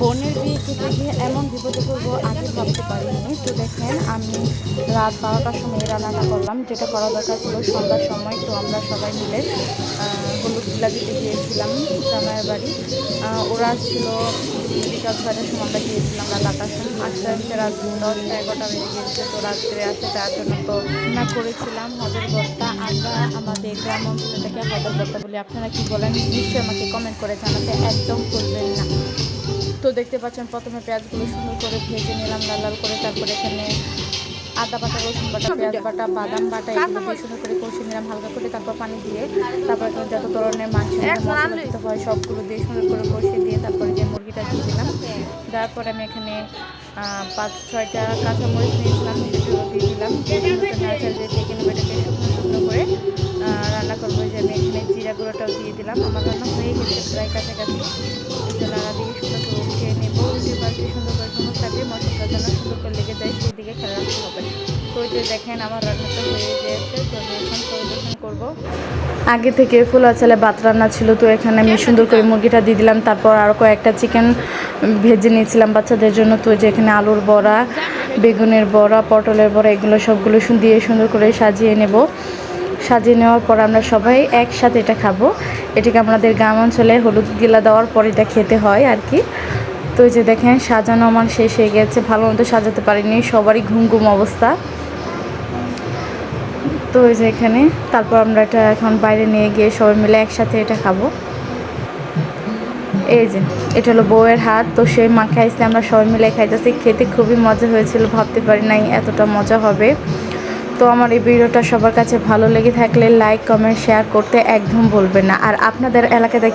বোনের বিয়ে খেতে গিয়ে এমন বিপদে পড়ব আগে ভাবতে পারিনি। তো দেখেন, আমি রাত বারোটার সময় রান্নাটা করলাম, যেটা করা দরকার ছিল সন্ধ্যার সময়। তো আমরা সবাই মিলে হলুদগুলা দিতে গিয়েছিলাম জামাইয়ের বাড়ি। ওরা ছিল বিকাল ছয়টার সময়, আমরা গিয়েছিলাম রাত সময় আস্তে আস্তে রাত দশটা এগারোটা বেজে গিয়েছে, তো রাত্রে আসতে তার জন্য তো রান্না করেছিলাম হদের ভর্তা আমরা আমাদের গ্রাম অঞ্চলে থেকে হদের ভর্তা বলি, আপনারা কি বলেন? নিশ্চয়ই আমাকে কমেন্ট করে জানাতে একদম করবেন না। দেখতে পাচ্ছেন প্রথমে পেঁয়াজগুলো সুন্দর করে ভেজে নিলাম লাল লাল করে তারপরে এখানে আদা বাটা রসুন বাটা পেঁয়াজ বাটা বাদাম বাটা এগুলো সুন্দর করে কষিয়ে নিলাম হালকা করে তারপর পানি দিয়ে তারপর এখানে যত ধরনের মাংস দিতে হয় সবগুলো দিয়ে সুন্দর করে কষিয়ে দিয়ে তারপরে যে মুরগিটা দিয়ে দিলাম দেওয়ার পরে আমি এখানে পাঁচ ছয়টা কাঁচামরিচ নিয়েছিলাম সেগুলো দিয়ে দিলাম দিয়ে চিকেন বেটাকে শুকনো শুকনো করে রান্না করব যে আমি এখানে জিরা গুঁড়োটাও দিয়ে দিলাম আমার রান্না হয়ে গেছে প্রায় কাছাকাছি যেন সুন্দর করে লেগে যায় সেই দিকে খেয়াল রাখতে হবে। তো যে দেখেন, আমার রান্নাটা হয়ে গিয়েছে, তো এখন পরিবেশন করব। আগে থেকে ফুল ছেলে ভাত রান্না ছিল, তো এখানে আমি সুন্দর করে মুরগিটা দিয়ে দিলাম, তারপর আরও কয়েকটা চিকেন ভেজে নিয়েছিলাম বাচ্চাদের জন্য। তো যে এখানে আলুর বড়া, বেগুনের বড়া, পটলের বড়া, এগুলো সবগুলো দিয়ে সুন্দর করে সাজিয়ে নেব। সাজিয়ে নেওয়ার পর আমরা সবাই একসাথে এটা খাব। এটাকে আমাদের গ্রাম অঞ্চলে হলুদ গিলা দেওয়ার পর এটা খেতে হয় আর কি। তো যে দেখেন, সাজানো আমার শেষ হয়ে গেছে। ভালো মতো সাজাতে পারিনি, সবারই ঘুম ঘুম অবস্থা। তো এই যে এখানে, তারপর আমরা এটা এখন বাইরে নিয়ে গিয়ে সবাই মিলে একসাথে এটা খাব। এই যে, এটা হলো বউয়ের হাত। তো সেই মা খাইছে, আমরা সবাই মিলে খাইতেছি। খেতে খুবই মজা হয়েছিল, ভাবতে পারি নাই এতটা মজা হবে। তো আমার এই ভিডিওটা সবার কাছে ভালো লেগে থাকলে লাইক কমেন্ট শেয়ার করতে একদম বলবেন না। আর আপনাদের এলাকাতে